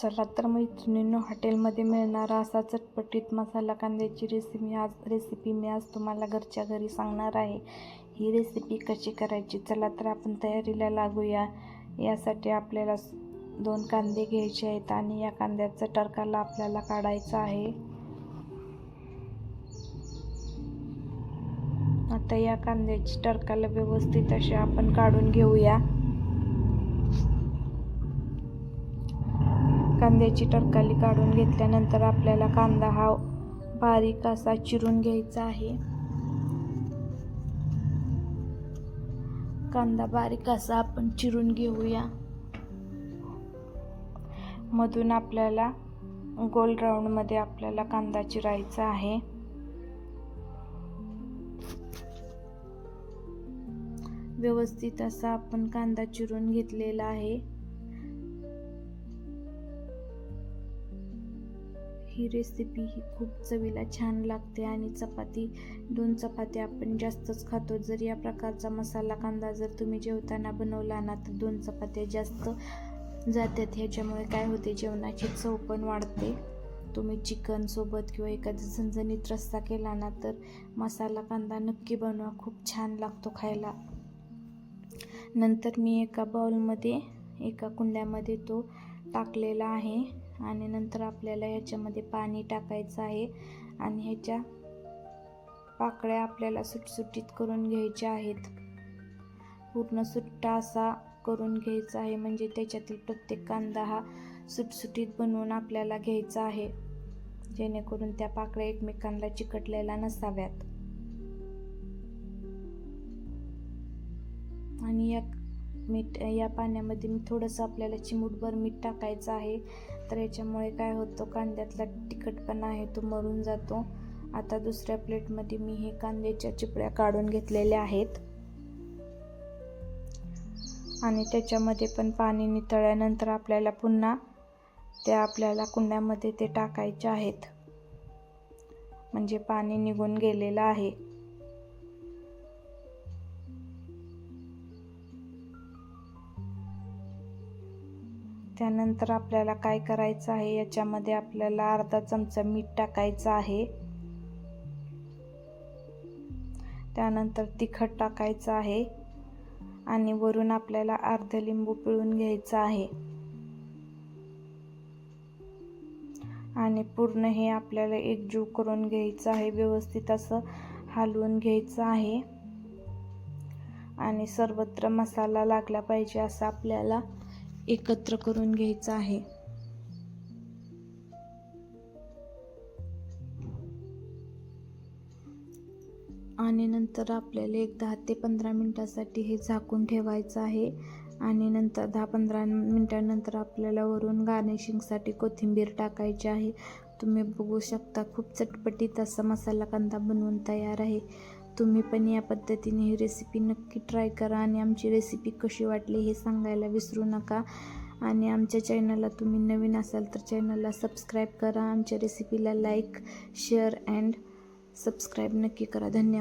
चला तर मैत्रिणींनो हॉटेलमध्ये मिळणारा असा चटपटीत मसाला कांद्याची रेसिपी आज रेसिपी मी आज तुम्हाला घरच्या घरी सांगणार आहे. ही रेसिपी कशी करायची? चला तर आपण तयारीला लागूया. यासाठी आपल्याला दोन कांदे घ्यायचे आहेत आणि या कांद्याचा टरकाला आपल्याला काढायचा आहे. आता या कांद्याची टरकाला व्यवस्थित असे आपण काढून घेऊया. कांद्याची टरकाली काढून घेतल्यानंतर आपल्याला कांदा हा बारीक असा चिरून घ्यायचा आहे. कांदा बारीक असा आपण चिरून घेऊया. मधून आपल्याला गोल राऊंडमध्ये आपल्याला कांदा चिरायचा आहे. व्यवस्थित असा आपण कांदा चिरून घेतलेला आहे. ही रेसिपी ही खूप चवीला छान लागते आणि चपाती दोन चपात्या आपण जास्तच खातो. जर या प्रकारचा मसाला कांदा जर तुम्ही जेवताना बनवला ना तर दोन चपात्या जास्त जातात. ह्याच्यामुळे काय होते जेवणाची चव पण वाढते. तुम्ही चिकनसोबत किंवा एखादा झणझणीत रस्सा केला ना तर मसाला कांदा नक्की बनवा. खूप छान लागतो खायला. नंतर मी एका बाउलमध्ये एका कुंड्यामध्ये तो टाकलेला आहे. आणि नंतर आपल्याला ह्याच्यामध्ये पाणी टाकायचं आहे. आणि ह्याच्या पाकळ्या आपल्याला सुटसुटीत करून घ्यायच्या आहेत. पूर्ण सुट्टा असा करून घ्यायचा आहे. म्हणजे त्याच्यातील प्रत्येक कांदा हा सुटसुटीत बनवून आपल्याला घ्यायचा आहे. जेणेकरून त्या पाकळ्या एकमेकांना चिकटलेल्या नसाव्यात. आणि या मीठ या पाण्यामध्ये मी थोडंसं आपल्याला चिमूटभर मीठ टाकायचं आहे. तर याच्यामुळे काय होतं कांद्यातला तिखटपणा आहे तो मरून जातो. आता दुसऱ्या प्लेटमध्ये मी हे कांद्याच्या चिपड्या काढून घेतलेल्या आहेत. आणि त्याच्यामध्ये पण पाणी नितळल्यानंतर आपल्याला पुन्हा त्या आपल्याला कुंड्यामध्ये ते टाकायचे आहेत. म्हणजे पाणी निघून गेलेलं आहे. त्यानंतर आपल्याला काय करायचं आहे? याच्यामध्ये आपल्याला अर्धा चमचा मीठ टाकायचं आहे. त्यानंतर तिखट टाकायचं आहे. आणि वरून आपल्याला अर्ध लिंबू पिळून घ्यायचं आहे. आणि पूर्ण हे आपल्याला एकजीव करून घ्यायचं आहे. व्यवस्थित असं हलवून घ्यायचं आहे. आणि सर्वत्र मसाला लागला पाहिजे असं आपल्याला एकत्र करून घ्यायचं आहे. आणि नंतर आपल्याला एक दहा ते पंधरा मिनटासाठी हे झाकून ठेवायचं आहे. आणि नंतर दहा पंधरा मिनटानंतर आपल्याला वरून गार्निशिंगसाठी कोथिंबीर टाकायची आहे. तुम्ही बघू शकता खूप चटपटीत असा मसाला कांदा बनवून तयार आहे. तुम्ही पण या पद्धतीने ही रेसिपी नक्की ट्राय करा आणि आमची रेसिपी कशी वाटली हे सांगायला विसरू नका. आणि आमच्या चॅनलला तुम्ही नवीन असाल तर चॅनलला सबस्क्राईब करा. आमच्या रेसिपीला लाईक शेअर अँड सबस्क्राईब नक्की करा. धन्यवाद.